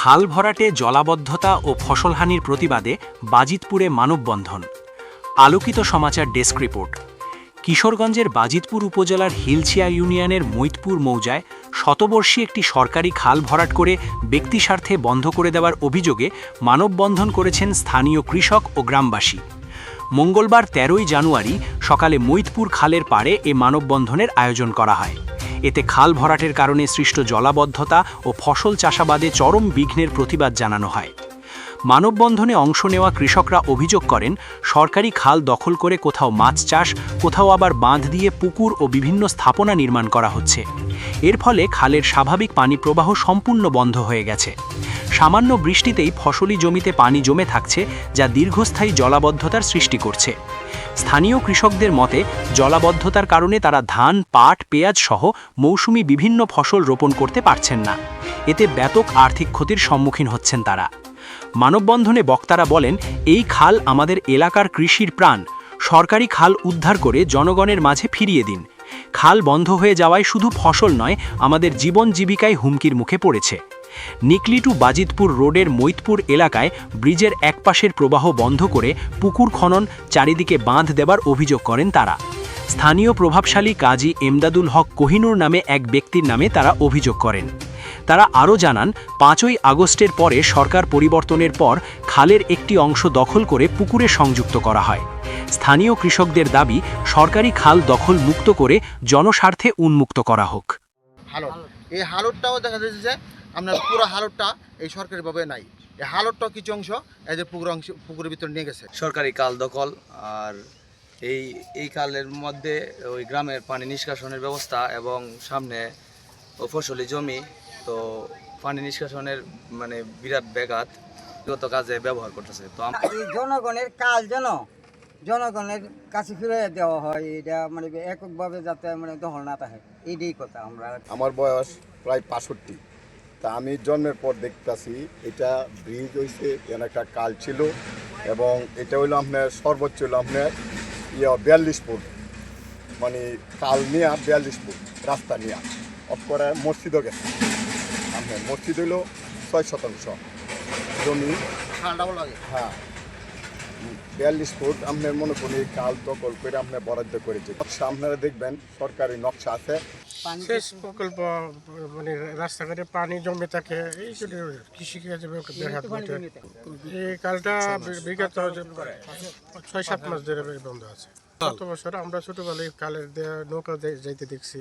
খাল ভরাটে জলাবদ্ধতা ও ফসলহানির প্রতিবাদে বাজিতপুরে মানববন্ধন। আলোকিত সমাচার ডেস্ক রিপোর্ট। কিশোরগঞ্জের বাজিতপুর উপজেলার হিলছিয়া ইউনিয়নের মৈতপুর মৌজায় শতবর্ষী একটি সরকারি খাল ভরাট করে ব্যক্তিস্বার্থে বন্ধ করে দেওয়ার অভিযোগে মানববন্ধন করেছেন স্থানীয় কৃষক ও গ্রামবাসী। মঙ্গলবার তেরোই জানুয়ারি সকালে মৈতপুর খালের পাড়ে এ মানববন্ধনের আয়োজন করা হয়। এতে খাল ভরাটের কারণে সৃষ্ট জলাবদ্ধতা ও ফসল চাষাবাদে চরম বিঘ্নের প্রতিবাদ জানানো হয়। মানববন্ধনে অংশ নেওয়া কৃষকরা অভিযোগ করেন, সরকারি খাল দখল করে কোথাও মাছ চাষ, কোথাও আবার বাঁধ দিয়ে পুকুর ও বিভিন্ন স্থাপনা নির্মাণ করা হচ্ছে। এর ফলে খালের স্বাভাবিক পানি প্রবাহ সম্পূর্ণ বন্ধ হয়ে গেছে। সামান্য বৃষ্টিতেই ফসলি জমিতে পানি জমে থাকছে, যা দীর্ঘস্থায়ী জলাবদ্ধতার সৃষ্টি করছে। স্থানীয় কৃষকদের মতে, জলাবদ্ধতার কারণে তারা ধান, পাট, পেঁয়াজ সহ মৌসুমি বিভিন্ন ফসল রোপণ করতে পারছেন না। এতে ব্যাপক আর্থিক ক্ষতির সম্মুখীন হচ্ছেন তারা। মানববন্ধনে বক্তারা বলেন, এই খাল আমাদের এলাকার কৃষির প্রাণ। সরকারি খাল উদ্ধার করে জনগণের মাঝে ফিরিয়ে দিন। খাল বন্ধ হয়ে যাওয়ায় শুধু ফসল নয়, আমাদের জীবন জীবিকায় হুমকির মুখে পড়েছে। নিকলি টু বাজিতপুর রোডের মৈতপুর এলাকায় ব্রিজের একপাশের প্রবাহ বন্ধ করে পুকুর খনন চারিদিকে বাঁধ দেবার অভিযোগ করেন তারা। স্থানীয় প্রভাবশালী কাজী এমদাদুল হক কোহিনুর নামে এক ব্যক্তির নামে তারা অভিযোগ করেন। তারা আরও জানান, পাঁচই আগস্টের পরে সরকার পরিবর্তনের পর খালের একটি অংশ দখল করে পুকুরে সংযুক্ত করা হয়। স্থানীয় কৃষকদের দাবি, সরকারি খাল দখল মুক্ত করে জনস্বার্থে উন্মুক্ত করা হোক। এই হালটটাও দেখা যাচ্ছে যে আপনার পুরো হালটটা এই সরকারিভাবে নাই। এই হালটটাও কিছু অংশ এদের পুকুর অংশ পুকুরের ভিতরে নিয়ে গেছে। সরকারি কাল দখল আর এই এই কালের মধ্যে ওই গ্রামের পানি নিষ্কাশনের ব্যবস্থা এবং সামনে ও ফসলি জমি তো পানি নিষ্কাশনের মানে বিরাট ব্যাঘাত গত কাজে ব্যবহার করতেছে। তো এই জনগণের কাল যেন জনগণের কাছে ফিরে দেওয়া হয় এটা মানে এককভাবে যাতে মানে দখল না থাকে এইটাই কথা আমরা আমার বয়স প্রায় পাঁষট্টি তা আমি জন্মের পর দেখতাছি এটা ব্রিজ হয়েছে এখানে একটা কাল ছিল এবং এটা হইল আপনার সর্বোচ্চ হইল আপনার ইয়ে বিয়াল্লিশ ফুট মানে কাল নিয়ে বিয়াল্লিশ ফুট রাস্তা নিয়ে। অফ করে মসজিদও গেছে। আপনার মসজিদ হইল ছয় শতাংশ জমি। হ্যাঁ। বিয়াল্লিশ ফুট আপনার মনে করি কাল দখল করে আপনার বরাদ্দ করেছে। নকশা আপনারা দেখবেন সরকারি নকশা আছে। সেচ প্রকল্প মানে রাস্তাঘাটে পানি জমে থাকে এই জন্য কৃষিকাজে এই কালটা বিগত ছয় সাত মাস ধরে বন্ধ আছে। শত বছর আমরা ছোটবেলায় কালের নৌকা যাইতে দেখছি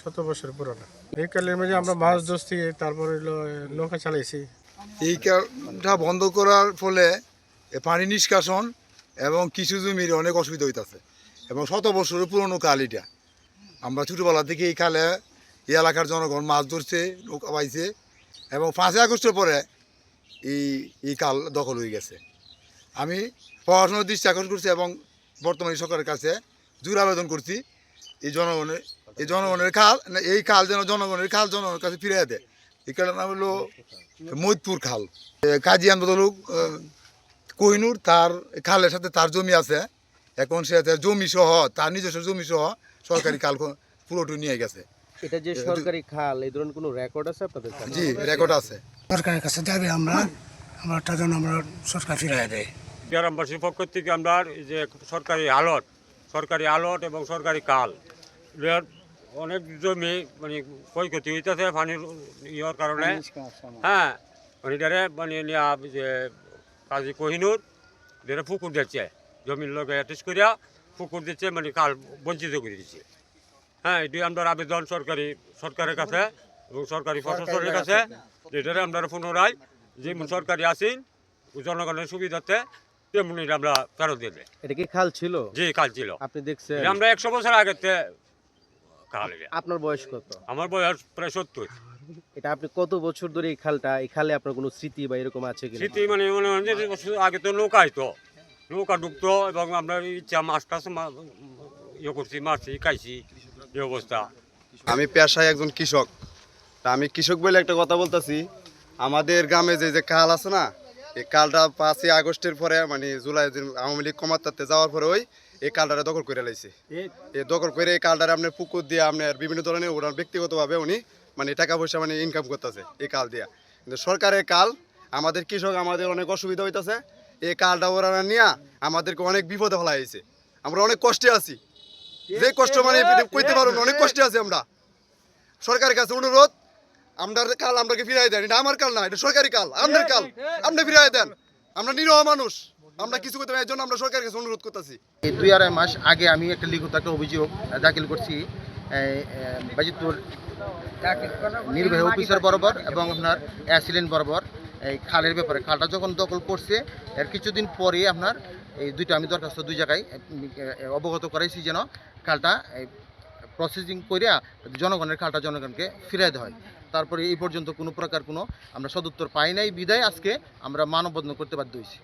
শত বছর পুরোনো। এই কালের মধ্যে আমরা মাছ ধরছি তারপর হইল নৌকা চালাইছি। এই কালটা বন্ধ করার ফলে এ পানি নিষ্কাশন এবং কিছু জমির অনেক অসুবিধা হইতাছে। এবং শত বছরের পুরনো কাল এটা। আমরা ছোটোবেলা থেকে এই কালে এই এলাকার জনগণ মাছ ধরছে, নৌকা পাইছে এবং পাঁচই আগস্টের পরে এই এই কাল দখল হয়ে গেছে। আমি পড়াশোনার দৃষ্টি আকর্ষণ করছি এবং বর্তমানে সরকারের কাছে জোর আবেদন করছি, এই জনগণের এই জনগণের খাল এই খাল যেন জনগণের খাল জনগণের কাছে ফিরে দেয়। এই কারণে নাম হলো মৈদপুর খাল কাজী আন্দোলন কোহিনুর তার খালের সাথে তার জমি আছে। এখন সে তার জমি সহ তার নিজস্ব জমি সহ সরকারি খাল খ- পুরোটি নিয়ে গেছে। এটা যে সরকারি খাল এই ধরনের কোনো রেকর্ড আছে আপনাদের জি রেকর্ড আছে। সরকারের কাছে যাবে আমরা আমরা তার জন্য আমরা সরকার ফিরাই দেয়। গ্রামবাসীর পক্ষ থেকে আমরা যে সরকারি আলট সরকারি আলট এবং সরকারি কাল অনেক জমি মানে ক্ষয়ক্ষতি হইতেছে পানির ইয়ের কারণে। হ্যাঁ মানে মানে নিয়া যে কাজী কহিনুর যেটা পুকুর দিচ্ছে জমির লোক অ্যাটেচ করিয়া পুকুর দিচ্ছে মানে কাল বঞ্চিত করে দিচ্ছে। হ্যাঁ এটি আমরা আবেদন সরকারি সরকারের কাছে এবং সরকারি প্রশাসনের কাছে যেটারে আমরা পুনরায় যে সরকারি আসেন জনগণের সুবিধার্থে তেমনি আমরা ফেরত দেবে। এটা কি খাল ছিল? যে কাল ছিল। আপনি দেখছেন? আমরা একশো বছর আগে। আপনার বয়স কত? আমার বয়স প্রায় সত্তর। এটা আপনি কত বছর ধরে এই খালটা এই খালে আপনার কোনো স্মৃতি বা এরকম আছে কি স্মৃতি মানে আগে তো নৌকাই তো নৌকা ডুবতো এবং আমরা ইচ্ছা মাছ টাছ মা- ইয়ে করছি মারছি খাইছি এই অবস্থা। আমি পেশায় একজন কৃষক। তা আমি কৃষক বলে একটা কথা বলতেছি। আমাদের গ্রামে যে যে কাল আছে না এই কালটা পাঁচই আগস্টের পরে মানে জুলাই আওয়ামী লীগ ক্ষমতাতে যাওয়ার পরে ওই এই কালটারে দখল করে লাইছে। এই দখল করে এই কালটারে আপনার পুকুর দিয়ে আপনার বিভিন্ন ধরনের ওনার ব্যক্তিগতভাবে উনি মানে টাকা পয়সা মানে ইনকাম করতেছে এই কাল দিয়া। কিন্তু সরকারের কাল আমাদের কৃষক আমাদের অনেক অসুবিধা হইতাছে। এই কালটা ওরা নিয়ে আমাদেরকে অনেক বিপদে ফেলা হয়েছে আমরা অনেক কষ্টে আছি। যে কষ্ট মানে কইতে পারব না, অনেক কষ্টে আছি আমরা। সরকারের কাছে অনুরোধ আমরা কাল আমরাকে ফিরাই দেন। এটা আমার কাল না এটা সরকারি কাল আপনার কাল। আপনি ফিরাই দেন। আমরা নিরহ মানুষ। আমরা কিছু করতে পারি জন্য আমরা সরকারের কাছে অনুরোধ করতেছি। এই দুই আড়াই মাস আগে আমি একটা লিখিত একটা অভিযোগ দাখিল করছি বাজিতপুর নির্বাহী অফিসার বরাবর এবং আপনার অ্যাসিডেন্ট বরাবর। এই খালের ব্যাপারে। খালটা যখন দখল করছে, এর কিছুদিন পরে আপনার এই দুইটা আমি দরখাস্ত দুই জায়গায় অবগত করাইছি যেন খালটা প্রসেসিং করিয়া জনগণের খালটা জনগণকে ফিরাই দেওয়া হয়। তারপরে এই পর্যন্ত কোনো প্রকার কোনো আমরা সদুত্তর পাই নাই। বিদায় আজকে আমরা মানববন্ধন করতে বাধ্য হয়েছি